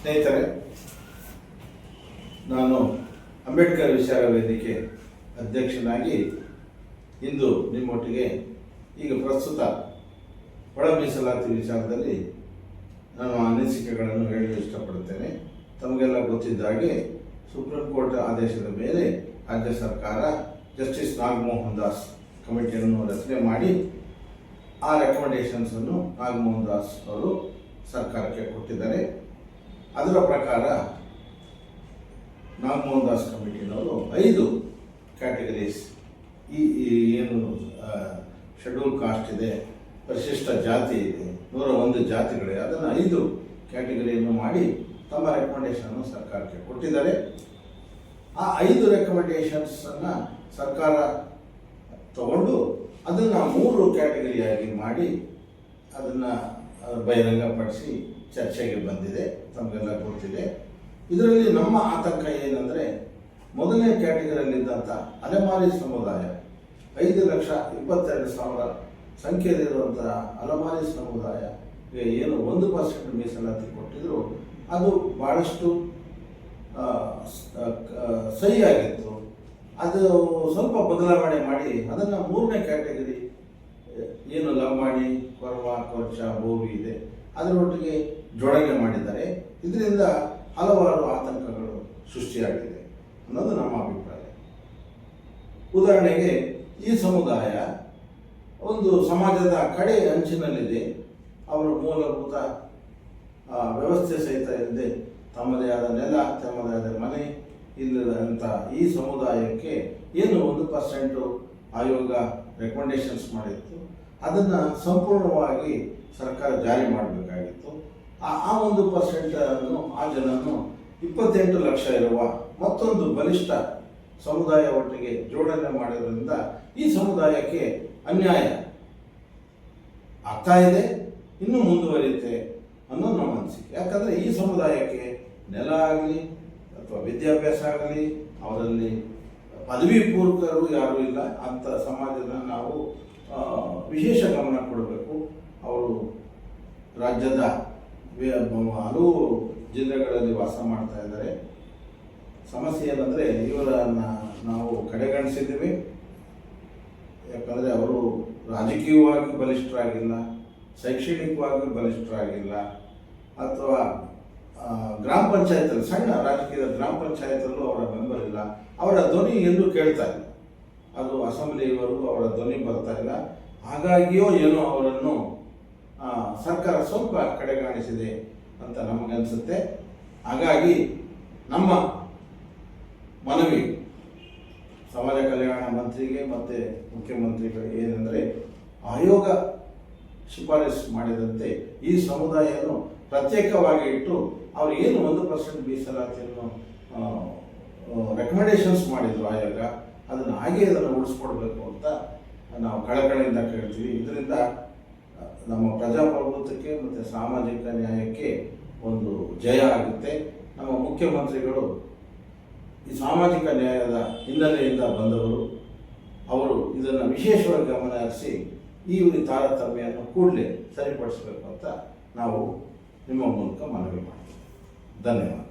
ಸ್ನೇಹಿತರೆ, ನಾನು ಅಂಬೇಡ್ಕರ್ ವಿಚಾರ ವೇದಿಕೆ ಅಧ್ಯಕ್ಷನಾಗಿ ಇಂದು ನಿಮ್ಮೊಟ್ಟಿಗೆ ಈಗ ಪ್ರಸ್ತುತ ಒಳ ಮೀಸಲಾತಿ ವಿಚಾರದಲ್ಲಿ ನಾನು ಅನಿಸಿಕೆಗಳನ್ನು ಹೇಳಲು ಇಷ್ಟಪಡುತ್ತೇನೆ. ತಮಗೆಲ್ಲ ಗೊತ್ತಿದ್ದ ಹಾಗೆ ಸುಪ್ರೀಂ ಕೋರ್ಟ್ ಆದೇಶದ ಮೇಲೆ ರಾಜ್ಯ ಸರ್ಕಾರ ಜಸ್ಟಿಸ್ ನಾಗಮೋಹನ್ ದಾಸ್ ಕಮಿಟಿಯನ್ನು ರಚನೆ ಮಾಡಿ ಆ ರೆಕಮೆಂಡೇಶನ್ಸನ್ನು ನಾಗಮೋಹನ್ ದಾಸ್ ಅವರು ಸರ್ಕಾರಕ್ಕೆ ಕೊಟ್ಟಿದ್ದಾರೆ. ಅದರ ಪ್ರಕಾರ ನಾಗಮೋಹನ್ ದಾಸ್ ಕಮಿಟಿನವರು ಐದು ಕ್ಯಾಟಗರೀಸ್ ಈ ಏನು ಶೆಡ್ಯೂಲ್ ಕಾಸ್ಟ್ ಇದೆ, ಪರಿಶಿಷ್ಟ ಜಾತಿ ಇದೆ, ನೂರ ಒಂದು ಜಾತಿಗಳಿವೆ ಅದನ್ನು ಐದು ಕ್ಯಾಟಗರಿಯನ್ನು ಮಾಡಿ ತಮ್ಮ ರೆಕಮೆಂಡೇಶನ್ ಸರ್ಕಾರಕ್ಕೆ ಕೊಟ್ಟಿದ್ದಾರೆ. ಆ ಐದು ರೆಕಮೆಂಡೇಶನ್ಸನ್ನು ಸರ್ಕಾರ ತಗೊಂಡು ಅದನ್ನು ಮೂರು ಕ್ಯಾಟಗರಿಯಾಗಿ ಮಾಡಿ ಅದನ್ನು ಬಹಿರಂಗಪಡಿಸಿ ಚರ್ಚೆಗೆ ಬಂದಿದೆ ತಮಗೆಲ್ಲ ಗೊತ್ತಿದೆ ಇದರಲ್ಲಿ ನಮ್ಮ ಆತಂಕ ಏನಂದರೆ, ಮೊದಲನೇ ಕ್ಯಾಟಗರಿಯಲ್ಲಿದ್ದಂಥ ಅಲೆಮಾರಿ ಸಮುದಾಯ, ಐದು ಲಕ್ಷ ಇಪ್ಪತ್ತೆರಡು ಸಾವಿರ ಸಂಖ್ಯೆಯಲ್ಲಿರುವಂತಹ ಅಲೆಮಾರಿ ಸಮುದಾಯಕ್ಕೆ ಏನು ಒಂದು ಪರ್ಸೆಂಟ್ ಮೀಸಲಾತಿ ಕೊಟ್ಟಿದ್ರು, ಅದು ಭಾಳಷ್ಟು ಸಹಿಯಾಗಿತ್ತು ಅದು ಸ್ವಲ್ಪ ಬದಲಾವಣೆ ಮಾಡಿ, ಅದನ್ನು ಮೂರನೇ ಕ್ಯಾಟಗರಿ ಏನು ಲಂಬಾಣಿ, ಕೊರವ, ಕೊರ್ಚ, ಬೋವಿ ಇದೆ. ಅದರೊಟ್ಟಿಗೆ ಜೋಡಣೆ ಮಾಡಿದ್ದಾರೆ. ಇದರಿಂದ ಹಲವಾರು ಆತಂಕಗಳು ಸೃಷ್ಟಿಯಾಗಿದೆ ಅನ್ನೋದು ನಮ್ಮ ಅಭಿಪ್ರಾಯ. ಉದಾಹರಣೆಗೆ, ಈ ಸಮುದಾಯ ಒಂದು ಸಮಾಜದ ಕಡೆ ಅಂಚಿನಲ್ಲಿದೆ. ಅವರು ಮೂಲಭೂತ ವ್ಯವಸ್ಥೆ ಸಹಿತ ಇಲ್ಲದೆ ತಮ್ಮದೇ ಆದ ನೆಲ, ತಮ್ಮದೇ ಆದ ಮನೆ ಇಲ್ಲದಂಥ ಈ ಸಮುದಾಯಕ್ಕೆ ಏನು ಒಂದು ಪರ್ಸೆಂಟು ಆಯೋಗ ರೆಕಮೆಂಡೇಶನ್ಸ್ ಮಾಡಿತ್ತು. ಅದನ್ನು ಸಂಪೂರ್ಣವಾಗಿ ಸರ್ಕಾರ ಜಾರಿ ಮಾಡಬೇಕಾಗಿತ್ತು. ಆ ಒಂದು ಪರ್ಸೆಂಟ್ ಆ ಜನನ್ನು ಇಪ್ಪತ್ತೆಂಟು ಲಕ್ಷ ಇರುವ ಮತ್ತೊಂದು ಬಲಿಷ್ಠ ಸಮುದಾಯ ಒಟ್ಟಿಗೆ ಜೋಡಣೆ ಮಾಡಿದ್ರಿಂದ ಈ ಸಮುದಾಯಕ್ಕೆ ಅನ್ಯಾಯ ಆಗ್ತಾ ಇದೆ, ಇನ್ನೂ ಮುಂದುವರಿಯುತ್ತೆ ಅನ್ನೋದು ನಮ್ಮ ಅನಿಸಿಕೆ. ಯಾಕಂದರೆ ಈ ಸಮುದಾಯಕ್ಕೆ ನೆಲ ಆಗಲಿ ಅಥವಾ ವಿದ್ಯಾಭ್ಯಾಸ ಆಗಲಿ, ಅವರಲ್ಲಿ ಪದವಿ ಪೂರ್ವಕರು ಯಾರೂ ಇಲ್ಲ ಅಂಥ ಸಮಾಜದ ನಾವು ವಿಶೇಷ ಗಮನ ಕೊಡಬೇಕು. ಅವರು ರಾಜ್ಯದ ಹಲವು ಜಿಲ್ಲೆಗಳಲ್ಲಿ ವಾಸ ಮಾಡ್ತಾ ಇದ್ದಾರೆ. ಸಮಸ್ಯೆ ಏನಂದರೆ ಇವರನ್ನು ನಾವು ಕಡೆಗಣಿಸಿದ್ದೀವಿ. ಯಾಕಂದರೆ ಅವರು ರಾಜಕೀಯವಾಗಿ ಬಲಿಷ್ಠರಾಗಿಲ್ಲ, ಶೈಕ್ಷಣಿಕವಾಗಿ ಬಲಿಷ್ಠರಾಗಿಲ್ಲ, ಅಥವಾ ಗ್ರಾಮ ಪಂಚಾಯತಲ್ಲಿ ಸಣ್ಣ ರಾಜಕೀಯದ ಗ್ರಾಮ ಪಂಚಾಯತಲ್ಲೂ ಅವರ ಮೆಂಬರ್ ಇಲ್ಲ. ಅವರ ಧ್ವನಿ ಎಲ್ಲೂ ಕೇಳ್ತಾ ಇಲ್ಲ. ಅದು ಅಸೆಂಬ್ಲಿವರೆಗೂ ಅವರ ಧ್ವನಿ ಬರ್ತಾ ಇಲ್ಲ. ಹಾಗಾಗಿಯೋ ಏನೋ ಅವರನ್ನು ಸರ್ಕಾರ ಸ್ವಲ್ಪ ಕಡೆಗಾಣಿಸಿದೆ ಅಂತ ನಮಗನ್ಸುತ್ತೆ. ಹಾಗಾಗಿ ನಮ್ಮ ಮನವಿ, ಸಮಾಜ ಕಲ್ಯಾಣ ಮಂತ್ರಿಗೆ ಮತ್ತು ಮುಖ್ಯಮಂತ್ರಿಗಳಿಗೆ ಏನೆಂದರೆ ಆಯೋಗ ಶಿಫಾರಸು ಮಾಡಿದಂತೆ ಈ ಸಮುದಾಯವನ್ನು ಪ್ರತ್ಯೇಕವಾಗಿ ಇಟ್ಟು ಅವ್ರು ಏನು ಒಂದು ಪರ್ಸೆಂಟ್ ಮೀಸಲಾತಿಯನ್ನು ರೆಕಮೆಂಡೇಶನ್ಸ್ ಮಾಡಿದ್ರು ಆಯೋಗ, ಅದನ್ನು ಹಾಗೆ ಅದನ್ನು ಉಳಿಸ್ಕೊಡ್ಬೇಕು ಅಂತ ನಾವು ಕಳಕಳಿಯಿಂದ ಕೇಳ್ತೀವಿ. ಇದರಿಂದ ನಮ್ಮ ಪ್ರಜಾಪ್ರಭುತ್ವಕ್ಕೆ ಮತ್ತು ಸಾಮಾಜಿಕ ನ್ಯಾಯಕ್ಕೆ ಒಂದು ಜಯ ಆಗುತ್ತೆ. ನಮ್ಮ ಮುಖ್ಯಮಂತ್ರಿಗಳು ಈ ಸಾಮಾಜಿಕ ನ್ಯಾಯದ ಹಿನ್ನೆಲೆಯಿಂದ ಬಂದವರು, ಅವರು ಇದನ್ನು ವಿಶೇಷವಾಗಿ ಗಮನ ಹರಿಸಿ ಈ ಒಂದು ತಾರತಮ್ಯವನ್ನು ಕೂಡಲೇ ಸರಿಪಡಿಸಬೇಕು ಅಂತ ನಾವು ನಿಮ್ಮ ಮೂಲಕ ಮನವಿ ಮಾಡ್ತೀವಿ. ಧನ್ಯವಾದ.